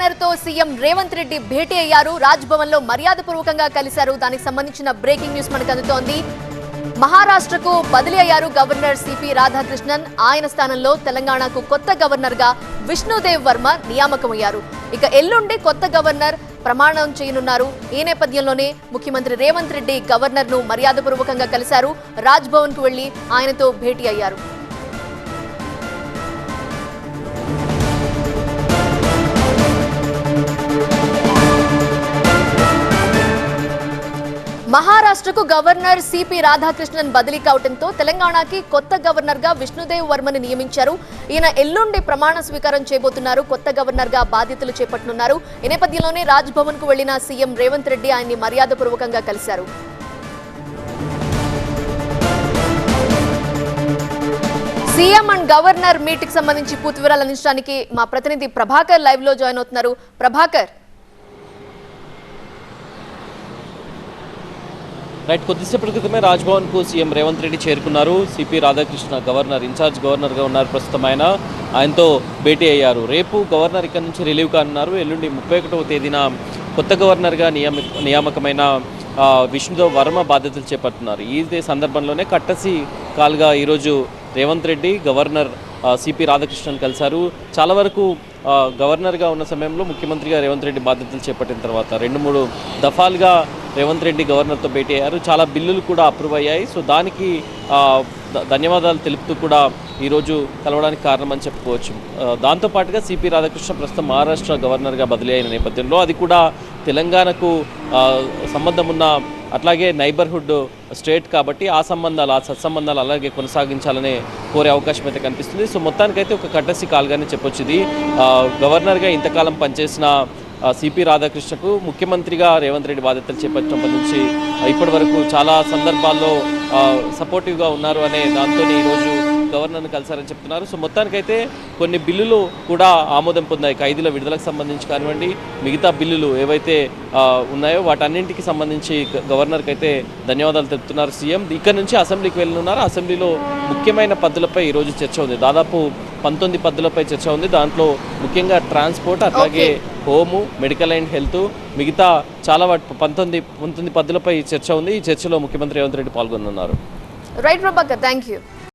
గవర్నర్తో CM Revanth Reddy భేటీ అయ్యారు. రాజ్భవన్లో మర్యాదపూర్వకంగా కలిశారు. దానికి సంబంధించిన బ్రేకింగ్ న్యూస్ మనకు అందుతోంది. మహారాష్ట్రకు బదిలీ అయ్యారు గవర్నర్ సిపి రాధాకృష్ణన్. ఆయన స్థానంలో తెలంగాణకు కొత్త గవర్నర్గా విష్ణుదేవ్ వర్మ నియామకమయ్యారు. ఇక ఎల్లుండి కొత్త గవర్నర్ ప్రమాణం చేయనున్నారు. ఈ నేపథ్యంలోనే ముఖ్యమంత్రి రేవంత్ రెడ్డి గవర్నర్ను మర్యాదపూర్వకంగా కలిశారు. రాజ్భవన్కు వెళ్ళి ఆయనతో భేటీ అయ్యారు. మహారాష్ట్రకు గవర్నర్ సిపి రాధాకృష్ణన్ బదిలీ కావడంతో తెలంగాణకి కొత్త గవర్నర్గా విష్ణుదేవ్ వర్మని నియమించారు. ఈయన ఎల్లుండి ప్రమాణ స్వీకారం చేయబోతున్నారు. కొత్త గవర్నర్గా బాధ్యతలు చేపట్టనున్నారు. ఈ నేపథ్యంలోనే రాజ్కు వెళ్ళిన సీఎం రేవంత్ రెడ్డి ఆయన్ని మర్యాదపూర్వకంగా కలిశారు. సీఎం అండ్ గవర్నర్ మీట్కి సంబంధించి పూర్తి వివరాలు అందించడానికి మా ప్రతినిధి ప్రభాకర్ లైవ్లో జాయిన్ అవుతున్నారు. ప్రభాకర్. రైట్ కొద్దిసేపటి క్రితమే రాజ్భవన్కు సీఎం రేవంత్ రెడ్డి చేరుకున్నారు. సిపి రాధాకృష్ణ గవర్నర్ ఇన్ఛార్జ్ గవర్నర్గా ఉన్నారు ప్రస్తుతం ఆయన. ఆయనతో భేటీ అయ్యారు. రేపు గవర్నర్ ఇక్కడ నుంచి రిలీవ్ కానున్నారు. ఎల్లుండి ముప్పై ఒకటవ తేదీన కొత్త గవర్నర్గా నియమి నియామకమైన ఆ, విష్ణుదేవ్ వర్మ బాధ్యతలు చేపడుతున్నారు. ఈ సందర్భంలోనే కట్టసి కాల్గా ఈరోజు రేవంత్ రెడ్డి గవర్నర్ సిపి రాధాకృష్ణన్ కలిశారు. చాలా వరకు గవర్నర్గా ఉన్న సమయంలో ముఖ్యమంత్రిగా రేవంత్ రెడ్డి బాధ్యతలు చేపట్టిన తర్వాత రెండు మూడు దఫాలుగా రేవంత్ రెడ్డి గవర్నర్తో భేటీ అయ్యారు. చాలా బిల్లులు కూడా అప్రూవ్ అయ్యాయి. సో దానికి ధన్యవాదాలు తెలుపుతూ కూడా ఈరోజు కలవడానికి కారణమని చెప్పుకోవచ్చు. దాంతోపాటుగా సిపి రాధాకృష్ణ ప్రస్తుతం మహారాష్ట్ర గవర్నర్గా బదిలీ అయిన నేపథ్యంలో అది కూడా తెలంగాణకు సంబంధం ఉన్న అట్లాగే నైబర్హుడ్ స్టేట్ కాబట్టి ఆ సంబంధాలు ఆ సత్సంబంధాలు అలాగే కొనసాగించాలనే కోరే అవకాశం అయితే కనిపిస్తుంది. సో మొత్తానికైతే ఒక కట్టసి కాల్గానే చెప్పొచ్చు ఇది. గవర్నర్గా ఇంతకాలం పనిచేసిన సిపి రాధాకృష్ణకు ముఖ్యమంత్రిగా రేవంత్ రెడ్డి బాధ్యతలు చేపట్టడం నుంచి ఇప్పటి వరకు చాలా సందర్భాల్లో సపోర్టివ్గా ఉన్నారు అనే దాంతో ఈరోజు గవర్నర్ను కలిశారని చెప్తున్నారు. సో మొత్తానికైతే కొన్ని బిల్లులు కూడా ఆమోదం పొందాయి. ఖైదీల విడుదలకు సంబంధించి కానివ్వండి మిగతా బిల్లులు ఏవైతే ఉన్నాయో వాటన్నింటికి సంబంధించి గవర్నర్కి అయితే ధన్యవాదాలు తెలుపుతున్నారు సీఎం. ఇక్కడ నుంచి అసెంబ్లీకి వెళ్ళనున్నారు. అసెంబ్లీలో ముఖ్యమైన పద్దులపై ఈరోజు చర్చ ఉంది. దాదాపు పంతొమ్మిది పద్దులపై చర్చ ఉంది. దాంట్లో ముఖ్యంగా ట్రాన్స్పోర్ట్ అట్లాగే హోము మెడికల్ అండ్ హెల్త్ మిగతా చాలా పంతొమ్మిది పంతొమ్మిది పద్దులపై చర్చ ఉంది. ఈ చర్చలో ముఖ్యమంత్రి రేవంత్ రెడ్డి పాల్గొనున్నారు రైట్ ప్రభాకర్ థ్యాంక్ యూ